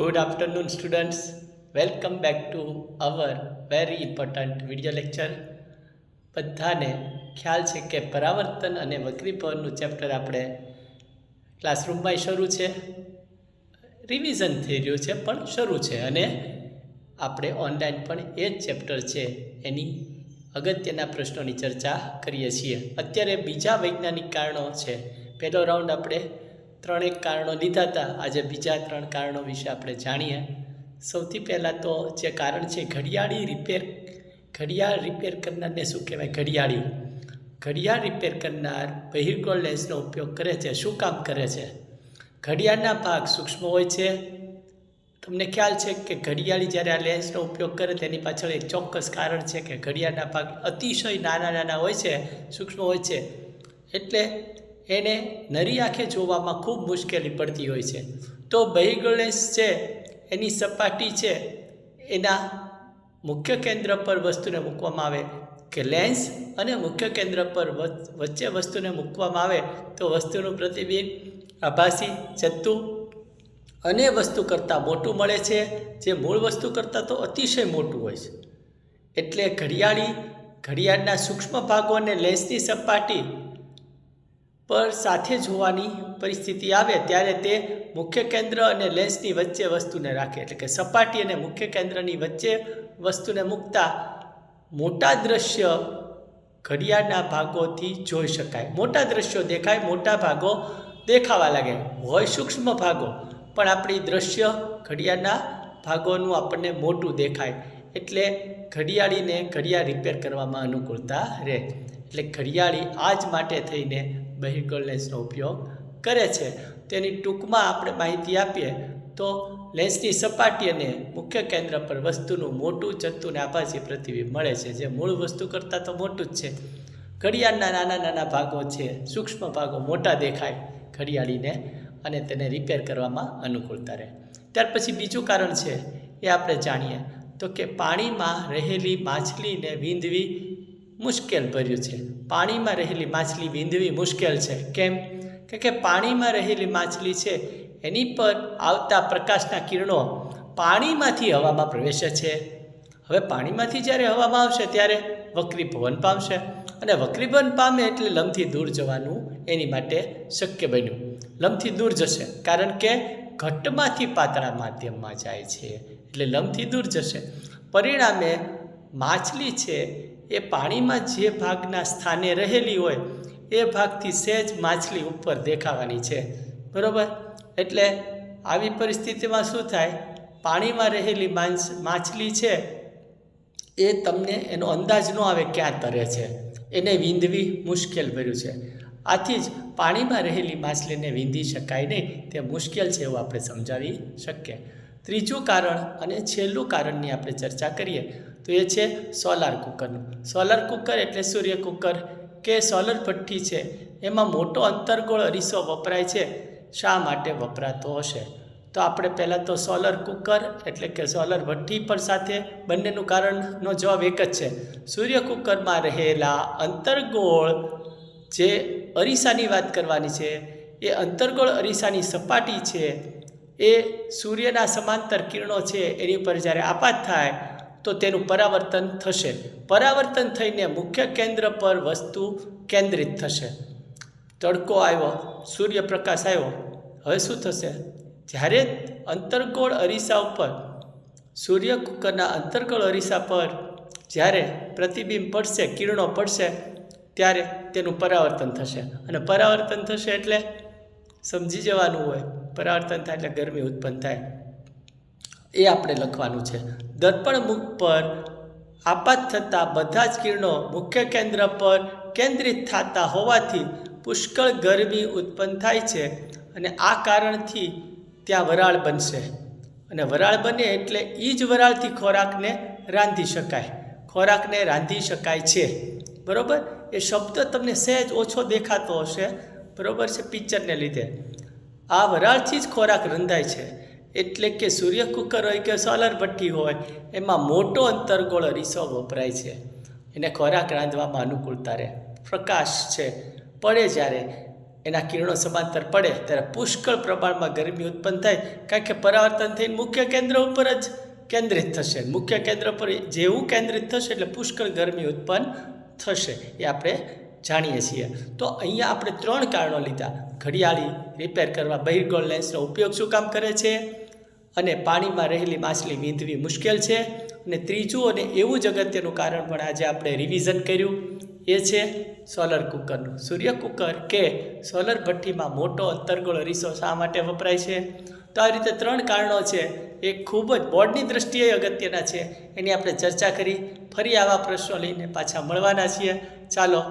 Good afternoon, students. Welcome back to our very important video lecture. બધાને ખ્યાલ છે કે પરાવર્તન અને વક્રીભવનનું ચેપ્ટર આપણે ક્લાસરૂમમાં શરૂ છે રિવિઝન થઈ રહ્યું છે પણ શરૂ છે અને આપણે ઓનલાઈન પણ એ જ ચેપ્ટર છે એની અગત્યના પ્રશ્નોની ચર્ચા કરીએ છીએ અત્યારે બીજા વૈજ્ઞાનિક કારણો છે પહેલો રાઉન્ડ આપણે ત્રણેક કારણો લીધા હતા. આજે બીજા ત્રણ કારણો વિશે આપણે જાણીએ. સૌથી પહેલાં તો જે કારણ છે ઘડિયાળી રિપેર ઘડિયાળ રિપેર કરનારને શું કહેવાય? ઘડિયાળી ઘડિયાળ રિપેર કરનાર બહિર્ગોળ લેન્સનો ઉપયોગ કરે છે. શું કામ કરે છે? ઘડિયાળના ભાગ સૂક્ષ્મ હોય છે. તમને ખ્યાલ છે કે ઘડિયાળી જ્યારે આ લેન્સનો ઉપયોગ કરે તેની પાછળ એક ચોક્કસ કારણ છે કે ઘડિયાળના ભાગ અતિશય નાના નાના હોય છે, સૂક્ષ્મ હોય છે. એટલે એને નરી આંખે જોવામાં ખૂબ મુશ્કેલી પડતી હોય છે. તો બહી લેન્સ છે, એની સપાટી છે, એના મુખ્ય કેન્દ્ર પર વસ્તુને મૂકવામાં આવે કે લેન્સ અને મુખ્ય કેન્દ્ર પર વચ- વચ્ચે વસ્તુને મૂકવામાં આવે તો વસ્તુનું પ્રતિબિંબ આભાસી જતું અને વસ્તુ કરતાં મોટું મળે છે, જે મૂળ વસ્તુ કરતાં તો અતિશય મોટું હોય છે. એટલે ઘડિયાળી, ઘડિયાળના સૂક્ષ્મ ભાગો અને લેન્સની સપાટી પર સાથે જોવાની પરિસ્થિતિ આવે ત્યારે તે મુખ્ય કેન્દ્ર અને લેન્સની વચ્ચે વસ્તુને રાખે. એટલે કે સપાટી અને મુખ્ય કેન્દ્રની વચ્ચે વસ્તુને મૂકતા મોટા દ્રશ્ય ઘડિયાળના ભાગોથી જોઈ શકાય. મોટા દ્રશ્યો દેખાય, મોટા ભાગો દેખાવા લાગે. હોય સૂક્ષ્મ ભાગો, પણ આપણી દ્રશ્ય ઘડિયાળના ભાગોનું આપણને મોટું દેખાય. એટલે ઘડિયાળીને ઘડિયાળ રિપેર કરવામાં અનુકૂળતા રહે. એટલે ઘડિયાળી આ જ માટે થઈને બહિર્ગોળ લેન્સનો ઉપયોગ કરે છે. તેની ટૂંકમાં આપણે માહિતી આપીએ તો લેન્સની સપાટી અને મુખ્ય કેન્દ્ર પર વસ્તુનું મોટું ચત્તું ને આભાસી પ્રતિબિંબ મળે છે. જે મૂળ વસ્તુ કરતાં તો મોટું જ છે. ઘડિયાળના નાના નાના ભાગો છે. સૂક્ષ્મ ભાગો મોટા દેખાય ઘડિયાળીને અને તેને રિપેર કરવામાં અનુકૂળતા રહે. ત્યાર પછી બીજું કારણ છે એ આપણે જાણીએ તો કે પાણીમાં રહેલી માછલીને વીંધવી મુશ્કેલ ભર્યું છે. પાણીમાં રહેલી માછલી વીંધવી મુશ્કેલ છે. કેમ? કે પાણીમાં રહેલી માછલી છે, એની પર આવતા પ્રકાશના કિરણો પાણીમાંથી હવામાં પ્રવેશે છે. હવે પાણીમાંથી જ્યારે હવામાં આવશે, ત્યારે વક્રીભવન પામશે. અને વક્રીભવન પામે એટલે લમથી દૂર જવાનું એની માટે શક્ય બન્યું. લમથી દૂર જશે, કારણ કે ઘટમાંથી પાતળા માધ્યમમાં જાય છે. એટલે લમથી દૂર જશે. પરિણામે માછલી છે એ પાણીમાં જે ભાગના સ્થાને રહેલી હોય, એ ભાગથી સહેજ માછલી ઉપર દેખાવાની છે. બરાબર? એટલે આવી પરિસ્થિતિમાં શું થાય? પાણીમાં રહેલી માછલી છે, એ તમને એનો અંદાજ ન આવે ક્યાં તરે છે. એને વીંધવી મુશ્કેલ ભર્યું છે. આથી જ પાણીમાં રહેલી માછલીને વીંધી શકાય નહીં. તે મુશ્કેલ છે એવું આપણે સમજાવી શકીએ. ત્રીજું કારણ અને છેલ્લું કારણની આપણે ચર્ચા કરીએ. તો એ છે સોલાર કુકરનું સોલાર કુકર એટલે સૂર્ય કુકર કે સોલર ભઠ્ઠી છે. એમાં મોટો અંતરગોળ અરીસો વપરાય છે. શા માટે વપરાતો હશે? તો આપણે પહેલાં તો સોલર કુકર એટલે કે સોલર ભઠ્ઠી પર સાથે બંનેનું કારણનો જવાબ એક જ છે. સૂર્ય કુકરમાં રહેલા અંતરગોળ જે અરીસાની વાત કરવાની છે, એ અંતરગોળ અરીસાની સપાટી છે, એ સૂર્યના સમાંતર કિરણો છે, એની ઉપર જ્યારે આપાત થાય તો તેનું પરાવર્તન થશે. પરાવર્તન થઈને મુખ્ય કેન્દ્ર પર વસ્તુ કેન્દ્રિત થશે. તડકો આવ્યો, સૂર્યપ્રકાશ આવ્યો. હવે શું થશે? જ્યારે અંતરગોળ અરીસા ઉપર સૂર્ય કુકરના અંતરગોળ અરીસા પર જ્યારે પ્રતિબિંબ પડશે, કિરણો પડશે, ત્યારે તેનું પરાવર્તન થશે. અને પરાવર્તન થશે એટલે સમજી જવાનું હોય. પરાવર્તન થાય એટલે ગરમી ઉત્પન્ન થાય. એ આપણે લખવાનું છે. દર્પણ મુખ પર આપાત થતાં બધા જ કિરણો મુખ્ય કેન્દ્ર પર કેન્દ્રિત થતા હોવાથી પુષ્કળ ગરમી ઉત્પન્ન થાય છે અને આ કારણથી ત્યાં વરાળ બનશે. અને વરાળ બને એટલે એ જ વરાળથી ખોરાકને રાંધી શકાય. ખોરાકને રાંધી શકાય છે. બરાબર? એ શબ્દ તમને સહેજ ઓછો દેખાતો હશે. બરાબર છે પિક્ચરને લીધે. આ વરાળથી જ ખોરાક રંધાય છે. એટલે કે સૂર્ય કુકર હોય કે સોલર ભઠ્ઠી હોય, એમાં મોટો અંતરગોળ અરીસો વપરાય છે. એને ખોરાક રાંધવામાં અનુકૂળતા રહે. પ્રકાશ છે, પડે જ્યારે એના કિરણો સમાંતર પડે ત્યારે પુષ્કળ પ્રમાણમાં ગરમી ઉત્પન્ન થાય, કારણ કે પરાવર્તન થઈને મુખ્ય કેન્દ્ર ઉપર જ કેન્દ્રિત થશે. મુખ્ય કેન્દ્ર પર જેવું કેન્દ્રિત થશે એટલે પુષ્કળ ગરમી ઉત્પન્ન થશે, એ આપણે જાણીએ છીએ. તો અહીંયા આપણે ત્રણ કારણો લીધા. ઘડિયાળી રિપેર કરવા, બહિર્ગોળ લેન્સનો ઉપયોગ શું કામ કરે છે? અને પાણીમાં રહેલી માછલી વીંધવી મુશ્કેલ છે. અને ત્રીજું અને એવું જ અગત્યનું કારણ પણ આજે આપણે રિવિઝન કર્યું. એ છે સોલર કુકરનું સૂર્ય કુકર કે સોલર ભઠ્ઠીમાં મોટો અંતર્ગોળ રીસો શા માટે વપરાય છે? તો આ રીતે ત્રણ કારણો છે. એ ખૂબ જ બોર્ડની દ્રષ્ટિએ અગત્યના છે. એની આપણે ચર્ચા કરી. ફરી આવા પ્રશ્નો લઈને પાછા મળવાના છીએ. ચાલો